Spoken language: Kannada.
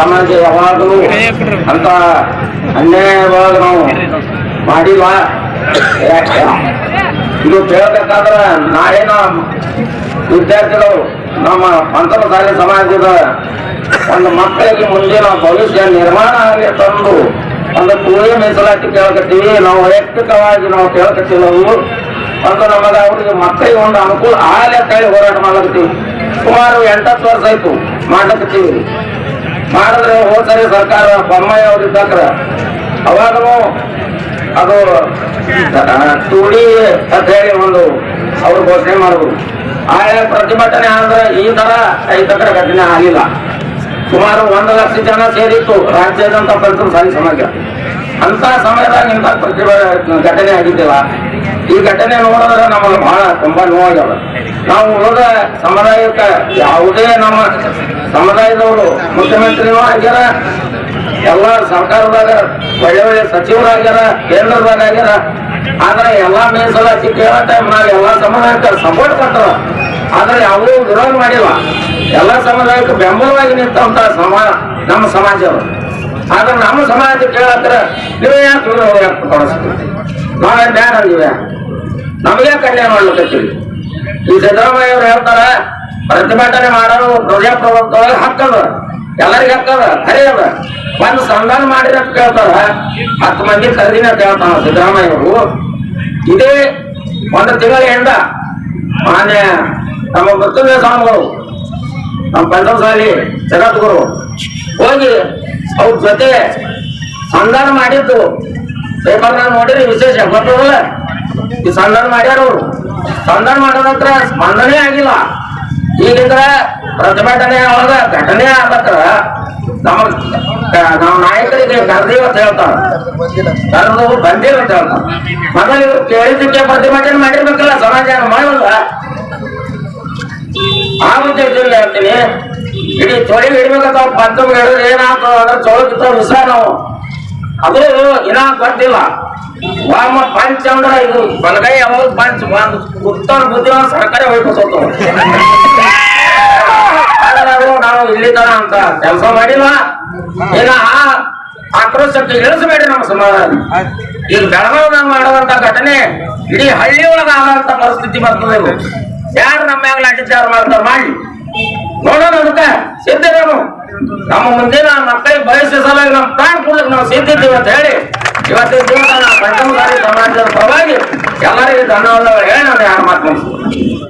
ಸಮಾಜ ಯಾವಾಗಲೂ ಅಂತ ಅನ್ಯಾಯವಾಗ ನಾವು ಮಾಡಿಲ್ಲ? ಇದು ಕೇಳಬೇಕಾದ್ರ ನಾಳಿನ ವಿದ್ಯಾರ್ಥಿಗಳು ನಮ್ಮ ಪಂಚಮಸಾಲಿ ಸಮಾಜದ ಒಂದು ಮಕ್ಕಳಿಗೆ ಮುಂದಿನ ಭವಿಷ್ಯ ನಿರ್ಮಾಣ ಆಗಲಿ ತಂದು ಒಂದು ಕೂಲಿ ಮೀಸಲಾತಿ ಕೇಳಕತ್ತೀವಿ. ನಾವು ವೈಯಕ್ತಿಕವಾಗಿ ನಾವು ಕೇಳಕತ್ತೀವಿ ಅಂತ ನಮಗ ಅವ್ರಿಗೆ ಮಕ್ಕಳಿಗೆ ಒಂದು ಅನುಕೂಲ ಅಂತ ಹೇಳಿ ಹೋರಾಟ ಮಾಡಕತ್ತೀವಿ ಸುಮಾರು ಎಂಟತ್ತು ವರ್ಷ ಆಯ್ತು ಮಾಡಕತ್ತೀವಿ ಸರಿ ಸರ್ಕಾರ ಬೊಮ್ಮಾಯಿ ಅವ್ರು ಇದ್ದಾಕ್ರ. ಅವಾಗನು ಅದು ತುಳಿ ಅಂತ ಹೇಳಿ ಒಂದು ಅವ್ರು ಘೋಷಣೆ ಮಾಡುದು ಆಯ ಪ್ರತಿಭಟನೆ ಆದ್ರೆ ಈ ತರ ಈ ತರ ಘಟನೆ ಆಗಿಲ್ಲ ಸುಮಾರು ಒಂದು ಲಕ್ಷ ಜನ ಸೇರಿತ್ತು ರಾಜ್ಯದಂತ ಪರಿಸರ ಸಾರಿ ಸಮಾಜ. ಅಂತ ಸಮಯದಾಗ ಇಂಥ ಪ್ರತಿಭಾ ಘಟನೆ ಆಗಿದ್ದಿಲ್ಲ ಈ ಘಟನೆ ನೋಡಿದ್ರೆ ನಮಗೆ ಬಹಳ ತುಂಬಾ ನೋವಾಗ್ಯದ ನಾವು ಉಳಿದ ಸಮುದಾಯಕ್ಕೆ ಯಾವುದೇ ನಮ್ಮ ಸಮುದಾಯದವರು ಮುಖ್ಯಮಂತ್ರಿನೂ ಆಗ್ಯಾರ, ಎಲ್ಲ ಸರ್ಕಾರದಾಗ ಒಳ್ಳೆ ಒಳ್ಳೆ ಸಚಿವರಾಗ್ಯಾರ ಕೇಂದ್ರದಾಗ ಆಗ್ಯಾರ. ಆದ್ರೆ ಎಲ್ಲಾ ಮೀಸಲಾತಿ ಟೈಮ್ ನಾವ್ ಎಲ್ಲಾ ಸಮುದಾಯಕ್ಕೆ ಸಪೋರ್ಟ್ ಕೊಟ್ಟರ ಆದ್ರೆ ಯಾವುದೂ ವಿರೋಧ ಮಾಡಿಲ್ಲ. ಎಲ್ಲ ಸಮುದಾಯಕ್ಕೆ ಬೆಂಬಲವಾಗಿ ನಿಂತಂತ ಸಮ, ನಮ್ಮ ಸಮಾಜವರು. ಆದ್ರೆ ನಮ್ಮ ಸಮಾಜ ಕೇಳತ್ರ ನೀವೇ ಯಾಕೆ ವ್ಯಕ್ತಪಡಿಸ್ತೀವಿ ನಾವೇ ಬ್ಯಾಡ ಆಗಿವೆ ನಮಗೆ ಕಲ್ಯಾಣ ಮಾಡ್ಲಿಕ್ಕತ್ತೀವಿ ಈ ಸಿದ್ದರಾಮಯ್ಯ ಅವ್ರು ಹೇಳ್ತಾರ, ಪ್ರತಿಭಟನೆ ಮಾಡೋರು ಪ್ರಜಾಪ್ರಭುತ್ವದಾಗ ಹಕ್ಕದ, ಎಲ್ಲರಿಗೂ ಹಕ್ಕದ ಖರೆ ಅದ ಒಂದು ಸಂಧಾನ ಮಾಡಿದ ಕೇಳ್ತಾರ. ಹತ್ತು ಮಂದಿ ಖರೀದಿನ ಅಂತ ಹೇಳ್ತಾನ ಸಿದ್ದರಾಮಯ್ಯ ಅವರು ಇದೇ ಒಂದು ತಿಂಗಳ ಹೆಂಡ ಮಾನ್ಯ ನಮ್ಮ ಮೃತ್ಯುಂಜಯ ಸ್ವಾಮಿಗಳು, ನಮ್ಮ ಪಂಚಮಸಾಲಿ ಜಗದ್ಗುರು, ಹೋಗಿ ಅವ್ರ ಜೊತೆ ಸಂಧಾನ ಮಾಡಿದ್ದು. ಪೇಪರ್ನಾಗ ನೋಡಿರಿ ವಿಶೇಷ ಗೊತ್ತದಲ್ಲ ಈ ಸಂಧಾನ ಮಾಡ್ಯಾರ ಅವರು ಸಂಧಾನ ಮಾಡಿದ ನಂತರ ಸ್ಪಂದನೆ ಆಗಿಲ್ಲ. ಈಗಿದ್ರ ಪ್ರತಿಭಟನೆ ಒಳಗ ಘಟನೆ ಆಗತ್ರ ನಮ್ ನಮ್ಮ ನಾಯಕರಿಗೆ ಕರ್ದೇವ್ ಅಂತ ಹೇಳ್ತಾರ. ಕರೆದು ಬಂದಿಲ್ಲ ಅಂತ ಹೇಳ್ತಾರ. ಮೊದಲು ಇವ್ರು ಕೇಳಿದ್ದಕ್ಕೆ ಪ್ರತಿಭಟನೆ ಮಾಡಿರ್ಬೇಕಲ್ಲ ಸಮಾಜ ಮಾಡಲ್ಲ. ಆ ಉದ್ದೇಶದಲ್ಲಿ ಹೇಳ್ತೀನಿ. ಇಡೀ ತೊಳಿ ಹಿಡ್ಬೇಕಂತ ಪಂಚಮ ಹೇಳಿದ್ರೆ ಏನಾಗ್ತದ ಅಂದ್ರೆ ಚೊಳಗಿತ್ತ ವಿಷ ನಾವು. ಅದು ಇನ್ನ ಗೊತ್ತಿಲ್ಲ. ವಾಮ ಪಂಚ ಅಂದ್ರ ಇದು. ಬಲಗೈ ಯಾವಾಗ ಪಂಚ ಒಂದು ಉತ್ತರ ಬುದ್ಧಿ ಸರ್ಕಾರ ಹೋಗ್ಬೇಕು ನಾವು ಇಲ್ಲಿ ಅಂತ ಕೆಲಸ ಮಾಡಿಲ್ಲ. ಈಗ ಆ ಆಕ್ರೋಶಕ್ಕೆ ಇಳಿಸಬೇಡಿ ನಮ್ಮ ಸಮಾಜ. ಈಗ ಬೆಳಗಾವಿದಾಗ ಮಾಡುವಂತ ಘಟನೆ ಇಡೀ ಹಳ್ಳಿ ಒಳಗ ಆದಂತ ಪರಿಸ್ಥಿತಿ ಬರ್ತದೆ ಯಾರು ನಮ್ಮ ಮ್ಯಾಗ ಲಾಠಿಚಾರ ಮಾಡ್ತಾರ ಮಾಡಿ. ನೋಡೋಣ ಅದಕ್ಕೆ ಸಿದ್ಧ ನಮ್ಮ ಮುಂದಿನ ಮಕ್ಕಳಿಗೆ ಬಯಸಿದ ಸಲ ನಮ್ಮ ಪ್ರಾಣ ಕೂಡ ನಾವು ಸಿದ್ಧಿದ್ದೀವಿ ಅಂತ ಹೇಳಿ. ಇವತ್ತಿನ ದಿವಸ ನಾವು ಪಂಚಮಸಾರಿ ಸಮಾಜದ ಪರವಾಗಿ ಎಲ್ಲರಿಗೂ ಧನ್ಯವಾದಗಳು. ಹೇಳಿ ನಾನು ಯಾರು ಮಾತು ಮುಗಿಸ್ತೀನಿ